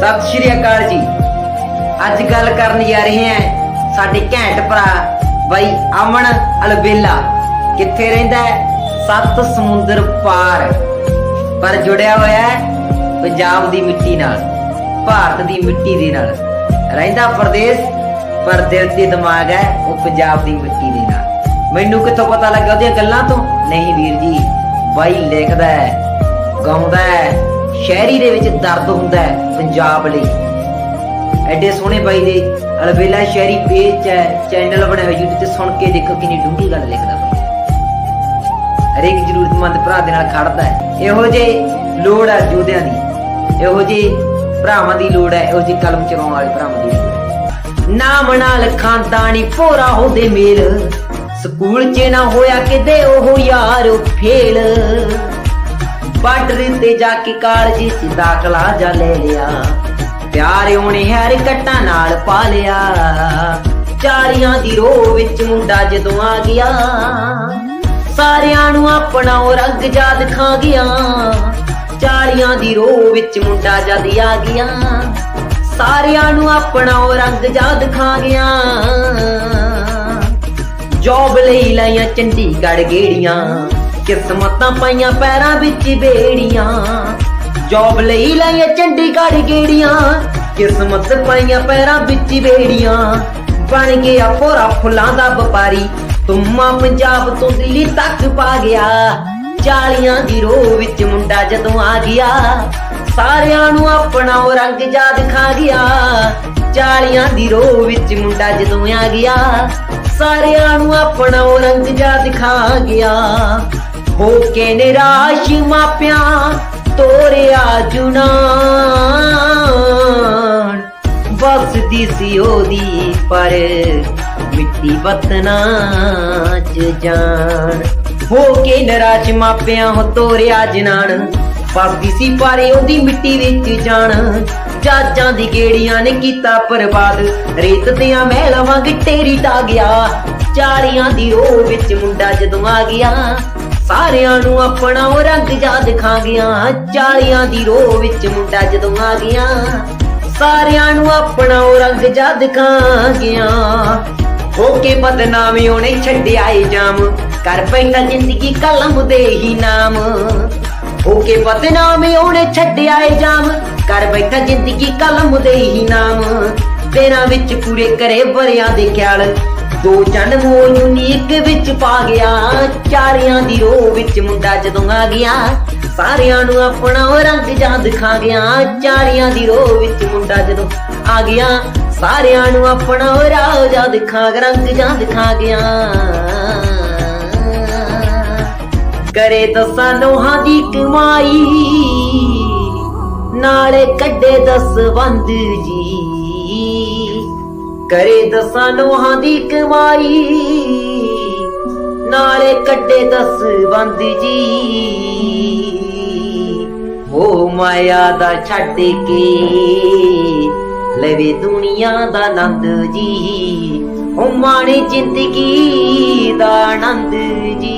ਸਤਿ ਸ਼੍ਰੀ ਅਕਾਲ ਜੀ। ਅੱਜ ਗੱਲ ਕਰਨ ਜਾ ਰਹੇ ਹਾਂ ਸਾਡੇ ਘੈਂਟ ਭਰਾ ਬਾਈ ਅਮਨ ਅਲਬੇਲਾ। ਕਿੱਥੇ ਰਹਿੰਦਾ ਹੈ? ਸੱਤ ਸਮੁੰਦਰ ਪਾਰ। ਪਰ ਜੁੜਿਆ ਹੋਇਆ ਹੈ ਪੰਜਾਬ ਦੀ ਮਿੱਟੀ ਨਾਲ, ਭਾਰਤ ਦੀ ਮਿੱਟੀ ਦੇ ਨਾਲ। ਰਹਿੰਦਾ ਪ੍ਰਦੇਸ਼, ਪਰ ਦਿਲ ਤੇ ਦਿਮਾਗ ਹੈ ਉਹ ਪੰਜਾਬ ਦੀ ਮਿੱਟੀ ਦੇ ਨਾਲ। ਮੈਨੂੰ ਕਿੱਥੋਂ ਪਤਾ ਲੱਗਾ ਉਹਦੀਆਂ ਗੱਲਾਂ ਤੋਂ? ਨਹੀਂ ਵੀਰ ਜੀ, ਬਾਈ ਲਿਖਦਾ ਹੈ, ਗਾਉਂਦਾ ਹੈ। ਸ਼ਹਿਰੀ ਦੇ ਵਿੱਚ ਦਰਦ ਹੁੰਦਾ ਹੈ ਪੰਜਾਬ ਲਈ। ਐਡੇ ਸੋਹਣੇ ਬਾਈ ਦੇ ਅਲਬੇਲਾ ਸ਼ਹਿਰੀ ਪੇਜ ਹੈ ਚੈਨਲ ਬਣਿਆ YouTube ਤੇ ਸੁਣ ਕੇ ਦੇਖੋ ਕਿੰਨੀ ਡੂੰਘੀ ਗੱਲ ਲਿਖਦਾ ਹਰੇਕ ਜ਼ਰੂਰਤਮੰਦ ਭਰਾ ਦੇ ਨਾਲ ਖੜਦਾ ਹੈ। ਇਹੋ ਜੇ ਲੋੜ ਹੈ ਯੋਧਿਆਂ ਦੀ। ਇਹੋ ਜੇ ਭਰਾਵਾਂ ਦੀ ਲੋੜ ਹੈ, ਇਹੋ ਜੇ ਕਲਮ ਚਲਾਉਣ ਵਾਲੇ ਭਰਾਵਾਂ ਦੀ ਲੋੜ ਹੈ। ਨਾਮ ਨਾਲ ਖਾਨਦਾਨੀ ਭੋਰਾ ਹੁੰਦੇ ਮੇਲ। ਸਕੂਲ 'ਚ ਨਾ ਹੋਇਆ ਕਿਤੇ ਉਹ ਯਾਰ ਫੇਲ। ਬਾਰਡਰ ਤੇ ਜਾ ਕੇ ਕਾਲਜ 'ਚ ਦਾਖਲਾ ਜਾ ਲੈ ਲਿਆ। ਪਿਆਰ ਉਹਨੇ ਹਰ ਕੱਟਾਂ ਨਾਲ ਪਾ ਲਿਆ। ਚਾਰੀਆਂ ਦੀ ਰੋਹ ਵਿੱਚ ਮੁੰਡਾ ਜਦੋਂ ਆ ਗਿਆ, ਸਾਰਿਆਂ ਨੂੰ ਆਪਣਾ ਉਹ ਰੰਗ ਯਾਦ ਖਾ ਗਿਆ। ਚਾਲੀਆਂ ਦੀ ਰੋਹ ਵਿੱਚ ਮੁੰਡਾ ਜਦ ਆ ਗਿਆ, ਸਾਰਿਆਂ ਨੂੰ ਆਪਣਾ ਉਹ ਰੰਗ ਯਾਦ ਖਾ ਗਿਆ। ਜੋਬ ਲਈ ਲਾਈਆਂ ਚੰਡੀਗੜ੍ਹ ਗੇੜੀਆਂ ਕਿਸਮਤਾਂ ਪਾਈਆਂ ਪੈਰਾਂ ਵਿੱਚ ਬੇੜੀਆਂ। ਜੋਬ ਲਈ ਲਾਈਆਂ ਚੰਡੀਗੜ੍ਹ ਗੇੜੀਆਂ। ਕਿਸਮਤ ਪਾਈਆਂ ਪੈਰਾਂ ਵਿੱਚ ਬੇੜੀਆਂ। ਬਣ ਗਿਆ ਪੋਰਾ ਫੁੱਲਾਂ ਦਾ ਵਪਾਰੀ। ਤੁਮਾ ਪੰਜਾਬ ਤੋਂ ਦਿੱਲੀ ਤੱਕ ਪਾ ਗਿਆ। ਚਾਲੀਆਂ ਦੀ ਰੋਹ ਵਿੱਚ ਮੁੰਡਾ ਜਦੋਂ ਆ ਗਿਆ, ਸਾਰਿਆਂ ਨੂੰ ਆਪਣਾ ਉਹ ਰੰਗ ਯਾਦ ਖਾ ਗਿਆ। ਚਾਲੀਆਂ ਦੀ ਰੋਹ ਵਿੱਚ ਮੁੰਡਾ ਜਦੋਂ ਆ ਗਿਆ, ਸਾਰਿਆਂ ਨੂੰ ਆਪਣਾ ਉਹ ਰੰਗ ਯਾਦ ਖਾ ਗਿਆ। ਹੋ ਕੇ ਨਿਰਾਸ਼ ਮਾਪਿਆਂ ਤੋਰਿਆ ਜੁਨਾਨ। ਬਸਦੀ ਸੀ ਉਹਦੀ ਪਰ ਮਿੱਟੀ ਵਤਨਾ ਚ ਜਾਨ। ਹੋ ਕੇ ਨਰਾਜ ਮਾਪਿਆਂ ਹੋ ਤੋਰਿਆ ਜਨਾਨ। ਬਸਦੀ ਸੀ ਪਰ ਉਹਦੀ ਮਿੱਟੀ ਵਿੱਚ ਜਾਣ ਜਾਜਾਂ ਦੀ ਗੇੜੀਆਂ ਨੇ ਕੀਤਾ ਬਰਬਾਦ। ਰੇਤ ਦੀਆਂ ਮਹਿਲਾਂ ਵਾਂਗ ਟੇਰੀ ਟਾ ਗਿਆ। ਚਾਲੀਆਂ ਦੀ ਰੋਹ ਵਿੱਚ ਮੁੰਡਾ ਜਦੋਂ ਆ ਗਿਆ। ਸਾਰਿਆਂ ਨੂੰ ਆਪਣਾ ਉਹ ਰੰਗ ਯਾਦ ਖਾ ਗਿਆ ਚਾਲੀਆਂ ਦੀ ਰੋਹ ਵਿੱਚ ਮੁੰਡਾ ਜਦੋਂ ਆ ਗਿਆ, ਸਾਰਿਆਂ ਨੂੰ ਆਪਣਾ ਉਹ ਰੰਗ ਯਾਦ ਖਾ ਗਿਆ ਹੋ ਕੇ ਬਦਨਾਮੀ ਉਹਨੇ ਛੱਡਿਆ ਏ ਜਾਮ, ਕਰ ਬੈਠਾ ਜ਼ਿੰਦਗੀ ਕਲਮ ਦੇ ਹੀ ਨਾਮ। ਹੋ ਕੇ ਬਦਨਾਮੀ ਉਹਨੇ ਛੱਡਿਆ ਏ ਜਾਮ, ਕਰ ਬੈਠਾ ਜ਼ਿੰਦਗੀ ਕਲਮ ਦੇ ਹੀ ਨਾਮ। ਤੇਰਾ ਵਿੱਚ ਪੂਰੇ ਕਰੇ ਬਰਿਆਂ ਦੇ ਖਿਆਲ ਦੋ ਜਨਮ ਉਹਨੂੰ ਇੱਕ ਵਿੱਚ ਪਾ ਗਿਆ। ਚਾਰਿਆਂ ਦੀ ਰੋਹ ਵਿੱਚ ਮੁੰਡਾ ਜਦੋਂ ਆ ਗਿਆ, ਸਾਰਿਆਂ ਨੂੰ ਆਪਣਾ ਉਹ ਰੰਗ ਜਾਂ ਦਿਖਾ ਗਿਆ। ਚਾਰਿਆਂ ਦੀ ਰੋਹ ਵਿੱਚ ਮੁੰਡਾ ਜਦੋਂ ਆ ਗਿਆ, ਸਾਰਿਆਂ ਨੂੰ ਆਪਣਾ ਉਹ ਰਾਹ ਜਾਂ ਦਿਖਾ, ਰੰਗ ਜਾਂ ਦਿਖਾ ਗਿਆ। ਕਰੇ ਦਸਾਂ ਨੋਹਾਂ ਦੀ ਕਮਾਈ, ਨਾਲੇ ਕੱਢੇ ਦਸ ਬੰਦ ਜੀ। ਕਰੇ ਦਸਾਂ ਨੋਹਾਂ ਦੀ ਕਮਾਈ। ਨਾਲੇ ਕੱਢੇ ਦਸ ਬੰਦ ਜੀ। ਹੋ ਮਾਇਆ ਦਾ ਛੱਡ ਕੇ ਲਵੇ ਦੁਨੀਆ ਦਾ ਆਨੰਦ ਜੀ। ਉਹ ਮਾਣੇ ਜ਼ਿੰਦਗੀ ਦਾ ਆਨੰਦ ਜੀ।